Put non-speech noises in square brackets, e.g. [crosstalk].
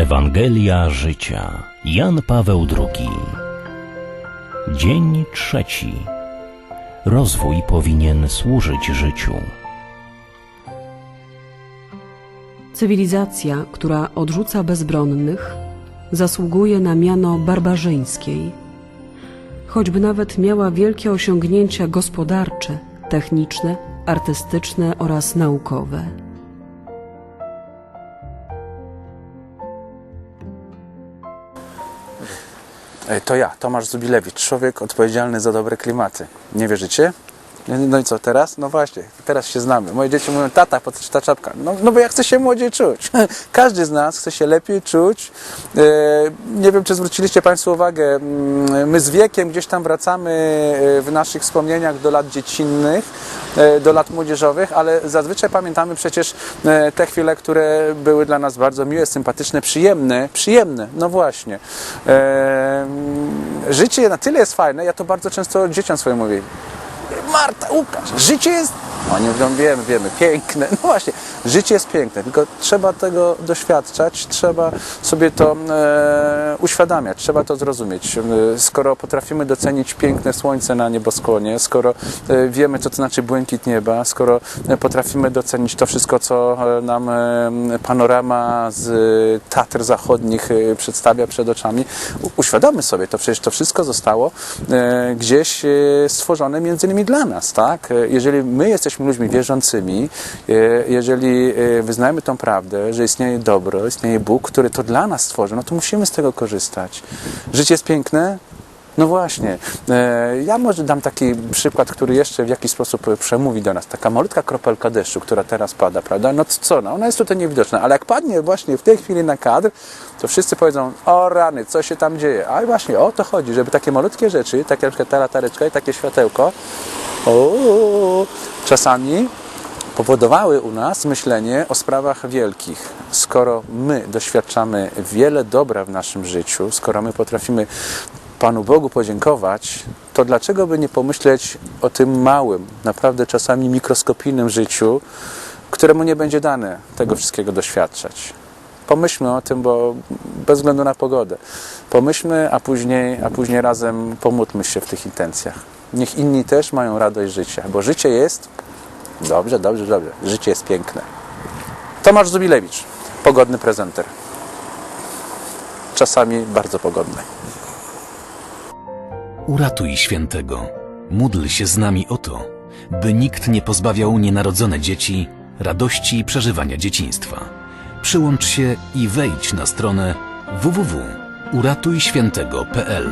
Ewangelia życia. Jan Paweł II. Dzień trzeci. Rozwój powinien służyć życiu. Cywilizacja, która odrzuca bezbronnych, zasługuje na miano barbarzyńskiej. Choćby nawet miała wielkie osiągnięcia gospodarcze, techniczne, artystyczne oraz naukowe. To ja, Tomasz Zubilewicz, człowiek odpowiedzialny za dobre klimaty. Nie wierzycie? No i co teraz? No właśnie, teraz się znamy. Moje dzieci mówią, tata, po co ta czapka? No, no bo ja chcę się młodziej czuć. [laughs] Każdy z nas chce się lepiej czuć. E, nie wiem, czy zwróciliście Państwo uwagę, mm, my z wiekiem gdzieś tam wracamy e, w naszych wspomnieniach do lat dziecinnych, e, do lat młodzieżowych, ale zazwyczaj pamiętamy przecież te chwile, które były dla nas bardzo miłe, sympatyczne, przyjemne. Przyjemne, no właśnie. E, życie na tyle jest fajne, ja to bardzo często dzieciom swoim mówię. Marta, Łukasz, życie jest. Oni mówią, wiemy, wiemy, piękne. No właśnie, życie jest piękne, tylko trzeba tego doświadczać, trzeba sobie to e, uświadamiać, trzeba to zrozumieć. E, Skoro potrafimy docenić piękne słońce na nieboskłonie, skoro e, wiemy, co to znaczy błękit nieba, skoro e, potrafimy docenić to wszystko, co e, nam e, panorama z Tatr Zachodnich przedstawia przed oczami, u- uświadommy sobie to, przecież to wszystko zostało e, gdzieś stworzone między innymi dla nas, tak? Jeżeli my jesteśmy ludźmi wierzącymi, e, jeżeli e, wyznajemy tą prawdę, że istnieje dobro, istnieje Bóg, który to dla nas stworzył, no to musimy z tego korzystać. Życie jest piękne, no właśnie. E, Ja może dam taki przykład, który jeszcze w jakiś sposób e, przemówi do nas. Taka malutka kropelka deszczu, która teraz pada, prawda? No co, no ona jest tutaj niewidoczna, ale jak padnie właśnie w tej chwili na kadr, to wszyscy powiedzą, o rany, co się tam dzieje? A właśnie o to chodzi, żeby takie malutkie rzeczy, takie na przykład ta latareczka i takie światełko, o, czasami powodowały u nas myślenie o sprawach wielkich. Skoro my doświadczamy wiele dobra w naszym życiu, skoro my potrafimy Panu Bogu podziękować, to dlaczego by nie pomyśleć o tym małym, naprawdę czasami mikroskopijnym życiu, któremu nie będzie dane tego wszystkiego doświadczać? Pomyślmy o tym, bo bez względu na pogodę. Pomyślmy, a później, a później razem pomódlmy się w tych intencjach. Niech inni też mają radość życia, bo życie jest Dobrze, dobrze, dobrze. Życie jest piękne. Tomasz Zubilewicz, pogodny prezenter. Czasami bardzo pogodny. Uratuj świętego. Módl się z nami o to, by nikt nie pozbawiał nienarodzone dzieci radości przeżywania dzieciństwa. Przyłącz się i wejdź na stronę www.uratujświętego.pl.